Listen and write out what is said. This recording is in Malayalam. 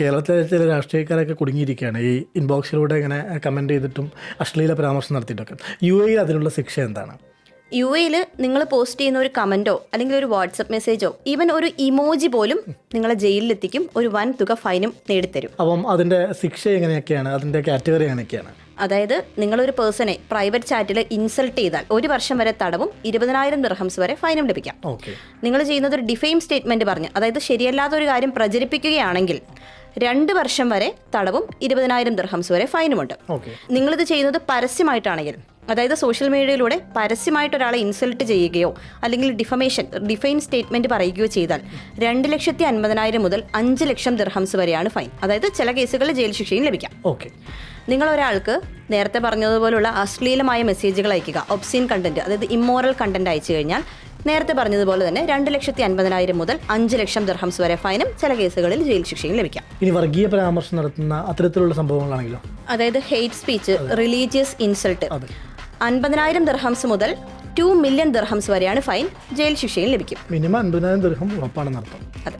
കേരളത്തിലെ ചില രാഷ്ട്രീയക്കാരൊക്കെ കുടുങ്ങിയിരിക്കുകയാണ്. ഈ ഇൻബോക്സിലൂടെ ഇങ്ങനെ കമന്റ് ചെയ്തിട്ടും അശ്ലീല പരാമർശം നടത്തിയിട്ടൊക്കെ. യു എയിൽ അതിനുള്ള ശിക്ഷ എന്താണ്? യു എയിൽ നിങ്ങൾ പോസ്റ്റ് ചെയ്യുന്ന ഒരു കമന്റോ അല്ലെങ്കിൽ ഒരു വാട്സപ്പ് മെസ്സേജോ ഈവൻ ഒരു ഇമോജി പോലും നിങ്ങളെ ജയിലിലെത്തിക്കും. ഒരു വൻ തുക ഫൈനും നേടിത്തരും. അപ്പം അതിന്റെ ശിക്ഷ എങ്ങനെയൊക്കെയാണ്? അതിന്റെ കാറ്റഗറി എങ്ങനെയൊക്കെയാണ്? അതായത് നിങ്ങളൊരു പേഴ്സണെ പ്രൈവറ്റ് ചാറ്റിൽ ഇൻസൾട്ട് ചെയ്താൽ ഒരു വർഷം വരെ തടവും ഇരുപതിനായിരം ദിർഹംസ് വരെ ഫൈനും ലഭിക്കാം. നിങ്ങൾ ചെയ്യുന്നത് ഒരു ഡിഫെയിം സ്റ്റേറ്റ്മെന്റ് പറഞ്ഞ് അതായത് ശരിയല്ലാത്ത ഒരു കാര്യം പ്രചരിപ്പിക്കുകയാണെങ്കിൽ രണ്ട് വർഷം വരെ തടവും ഇരുപതിനായിരം ദർഹംസ് വരെ ഫൈനുമുണ്ട് ഓക്കെ. നിങ്ങളിത് ചെയ്യുന്നത് പരസ്യമായിട്ടാണെങ്കിൽ അതായത് സോഷ്യൽ മീഡിയയിലൂടെ പരസ്യമായിട്ട് ഒരാളെ ഇൻസൾട്ട് ചെയ്യുകയോ അല്ലെങ്കിൽ ഡിഫമേഷൻ ഡിഫൈൻ സ്റ്റേറ്റ്മെന്റ് പറയുകയോ ചെയ്താൽ രണ്ട് ലക്ഷത്തി അൻപതിനായിരം മുതൽ അഞ്ച് ലക്ഷം ദർഹംസ് വരെയാണ് ഫൈൻ. അതായത് ചില കേസുകളിൽ ജയിൽ ശിക്ഷയും ലഭിക്കാം. ഓക്കെ. നിങ്ങൾ ഒരാൾക്ക് നേരത്തെ പറഞ്ഞതുപോലുള്ള അശ്ലീലമായ മെസ്സേജുകൾ അയക്കുക ഒബ്സീൻ കണ്ടന്റ് അതായത് ഇമ്മോറൽ കണ്ടന്റ് അയച്ചു കഴിഞ്ഞാൽ നേരത്തെ പറഞ്ഞതുപോലെ തന്നെ രണ്ട് ലക്ഷത്തി അൻപതിനായിരം മുതൽ അഞ്ച് ലക്ഷം ദർഹംസ് വരെ ഫൈനും ചില കേസുകളിൽ ജയിൽ ശിക്ഷയും ലഭിക്കാം. ഇനി വർഗീയ പരാമർശം നടത്തുന്ന അത്തരത്തിലുള്ള സംഭവങ്ങളാണെങ്കിലോ? അതായത് ഹെയ്റ്റ് സ്പീച്ച് റിലീജിയസ് ഇൻസൾട്ട്. അൻപതിനായിരം ദർഹംസ് മുതൽ ടു മില്യൺ ദർഹംസ് വരെയാണ് ഫൈൻ ജയിൽ ശിക്ഷയും ലഭിക്കും. മിനിമം അൻപതിനായിരം ദർഹം ഉറപ്പാണ് അർത്ഥം അതെ.